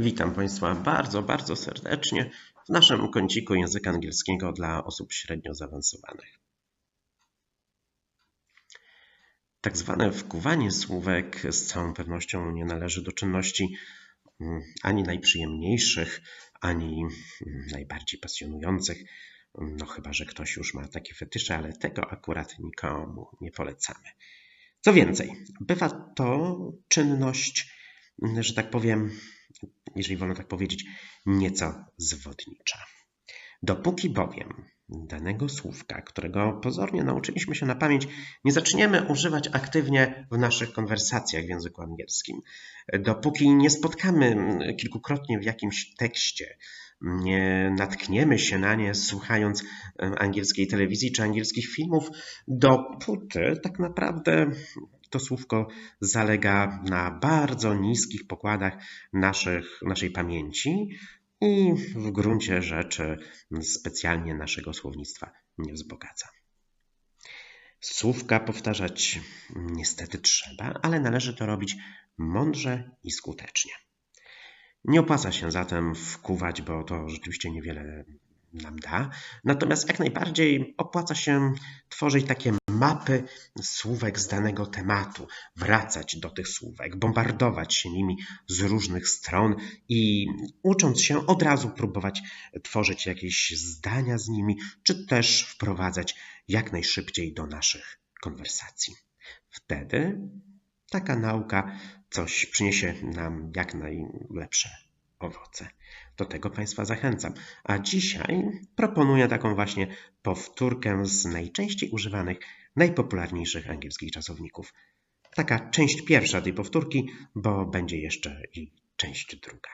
Witam Państwa bardzo, bardzo serdecznie w naszym kąciku języka angielskiego dla osób średnio zaawansowanych. Tak zwane wkuwanie słówek z całą pewnością nie należy do czynności mm, ani najprzyjemniejszych, ani mm, najbardziej pasjonujących. No chyba, że ktoś już ma takie fetysze, ale tego akurat nikomu nie polecamy. Co więcej, bywa to czynność, że tak powiem, jeżeli wolno tak powiedzieć, nieco zwodnicza. Dopóki bowiem danego słówka, którego pozornie nauczyliśmy się na pamięć, nie zaczniemy używać aktywnie w naszych konwersacjach w języku angielskim, dopóki nie spotkamy kilkukrotnie w jakimś tekście, nie natkniemy się na nie słuchając angielskiej telewizji czy angielskich filmów, dopóty tak naprawdę to słówko zalega na bardzo niskich pokładach naszych, naszej pamięci i w gruncie rzeczy specjalnie naszego słownictwa nie wzbogaca. Słówka powtarzać niestety trzeba, ale należy to robić mądrze i skutecznie. Nie opłaca się zatem wkuwać, bo to rzeczywiście niewiele nam da. Natomiast jak najbardziej opłaca się tworzyć takie mapy słówek z danego tematu, wracać do tych słówek, bombardować się nimi z różnych stron i ucząc się od razu próbować tworzyć jakieś zdania z nimi, czy też wprowadzać jak najszybciej do naszych konwersacji. Wtedy taka nauka coś przyniesie nam jak najlepsze owoce. Do tego Państwa zachęcam. A dzisiaj proponuję taką właśnie powtórkę z najczęściej używanych, najpopularniejszych angielskich czasowników. Taka część pierwsza tej powtórki, bo będzie jeszcze i część druga.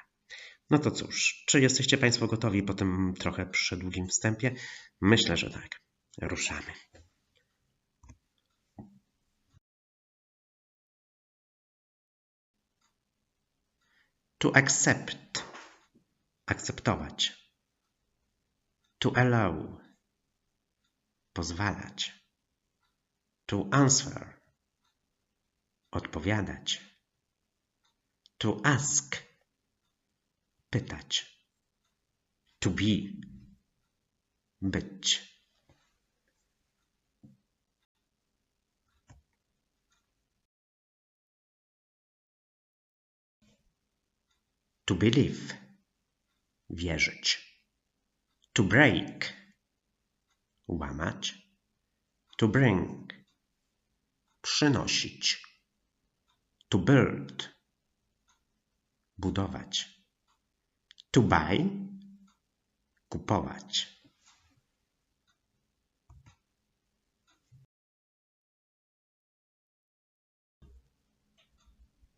No to cóż, czy jesteście Państwo gotowi po tym trochę przedługim wstępie? Myślę, że tak. Ruszamy. To accept. Akceptować. To allow. Pozwalać. To answer. Odpowiadać. To ask. Pytać. To be. Być. To believe. Wierzyć. To break. Łamać. To bring. Przynosić. To build. Budować. To buy. Kupować.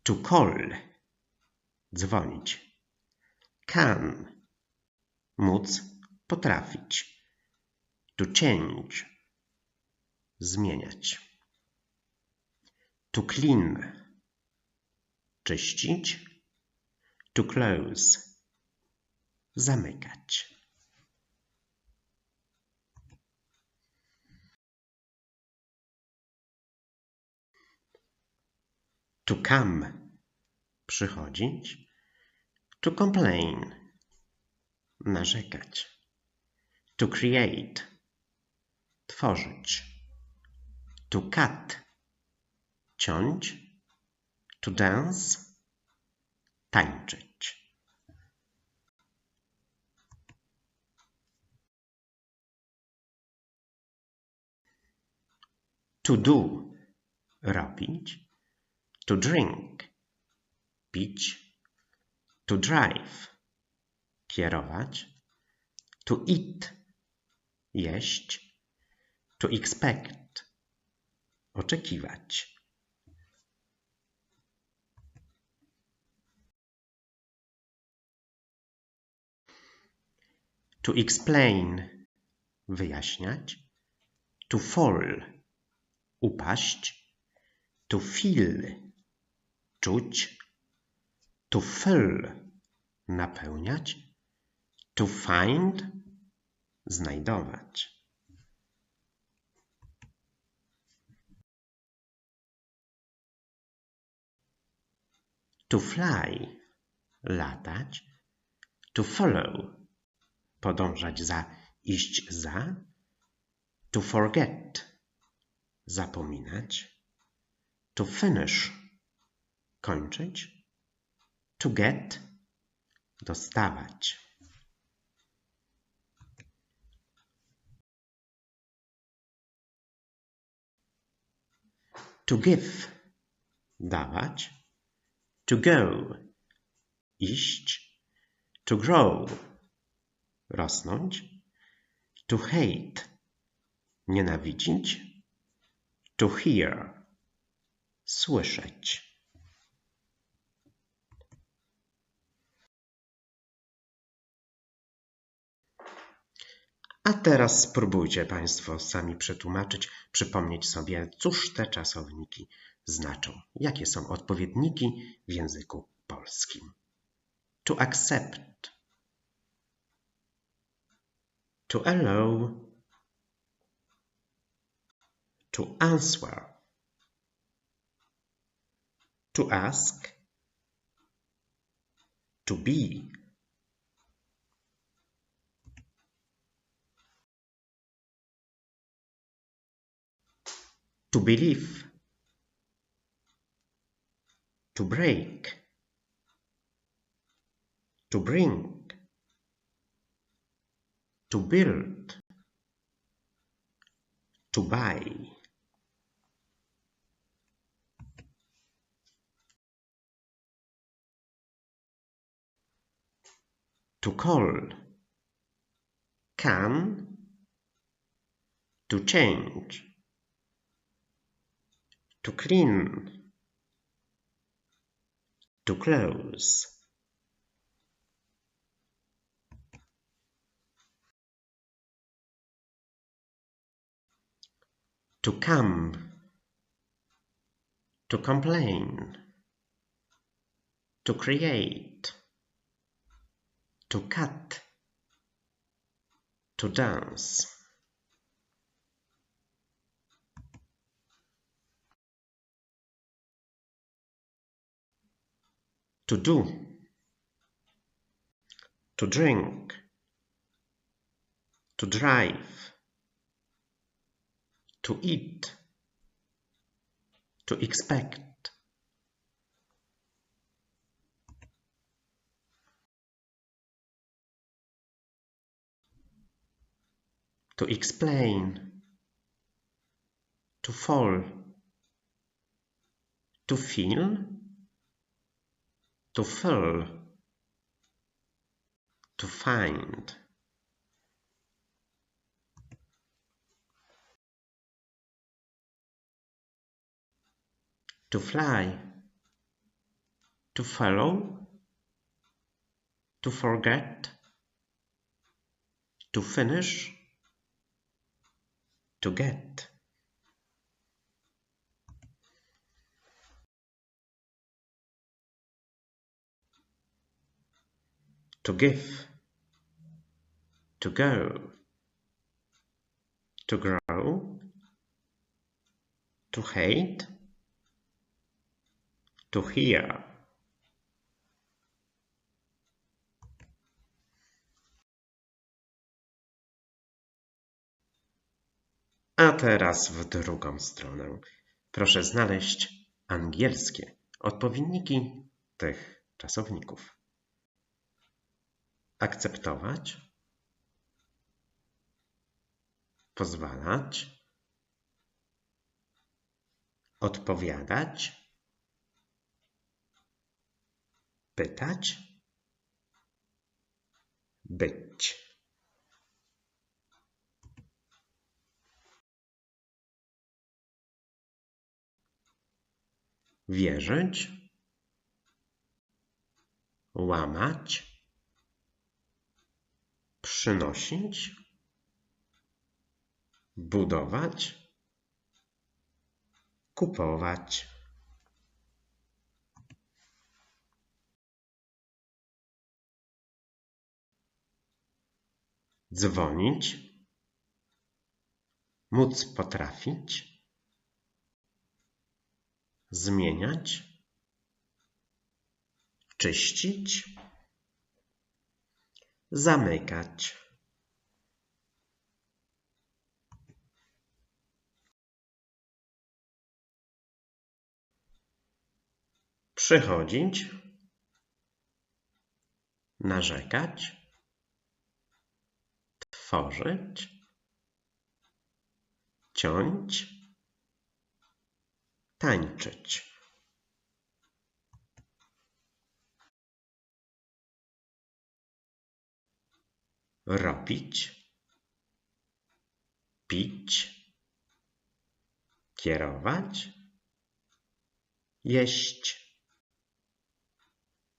To call. Dzwonić. Can. Móc. Potrafić. To change. Zmieniać. To clean. Czyścić. To close. Zamykać. To come. Przychodzić. To complain. Narzekać. To create. Tworzyć. To cut. Ciąć. To dance. Tańczyć. To do. Robić. To drink. Pić. To drive. Kierować. To eat. Jeść. To expect. Oczekiwać. To explain. Wyjaśniać. To fall. Upaść. To feel. Czuć. To fill. Napełniać. To find. Znajdować. To fly. latać. To follow, podążać za, iść za. To forget, zapominać. To finish, kończyć. To get, dostawać. To give, dawać. To go, iść. To grow, rosnąć. To hate, nienawidzić. To hear, słyszeć. A teraz spróbujcie Państwo sami przetłumaczyć, przypomnieć sobie, cóż te czasowniki znaczą, jakie są odpowiedniki w języku polskim. To accept, to allow, to answer, to ask, to be, to believe, to break, to bring, to build, to buy. To call, can, to change, to clean, to close. To come, to complain, to create, to cut, to dance. to do, to drink, to drive, to eat, to expect. To explain, to fall, to feel, to fill, to find. To fly, to follow, to forget, to finish, to get. to give, to go, to grow, to hate, to hear. A teraz w drugą stronę. Proszę znaleźć angielskie odpowiedniki tych czasowników akceptować, pozwalać, odpowiadać, pytać, być. Wierzyć, łamać, przynosić, budować, kupować. Dzwonić, móc potrafić, zmieniać, czyścić, zamykać. Przychodzić, narzekać, tworzyć, ciąć, tańczyć. robić, pić, kierować, jeść,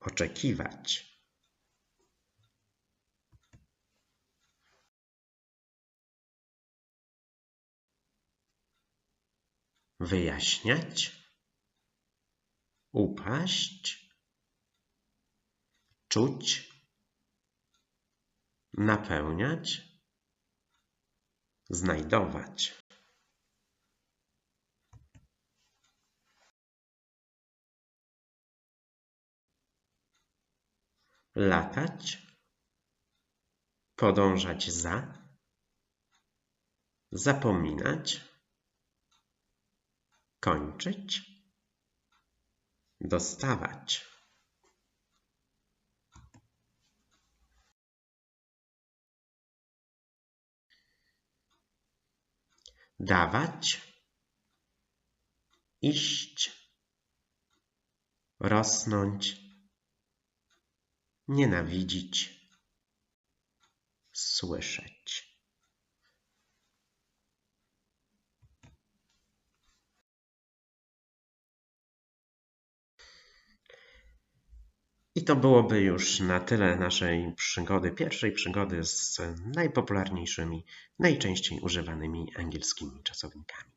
oczekiwać. Wyjaśniać, upaść, czuć, napełniać, znajdować. Latać, podążać za, zapominać, kończyć, dostawać. dawać, iść, rosnąć, nienawidzić, słyszeć. I to byłoby już na tyle naszej przygody, pierwszej przygody z najpopularniejszymi, najczęściej używanymi angielskimi czasownikami.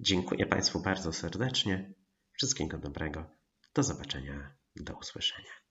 Dziękuję Państwu bardzo serdecznie. Wszystkiego dobrego. Do zobaczenia. Do usłyszenia.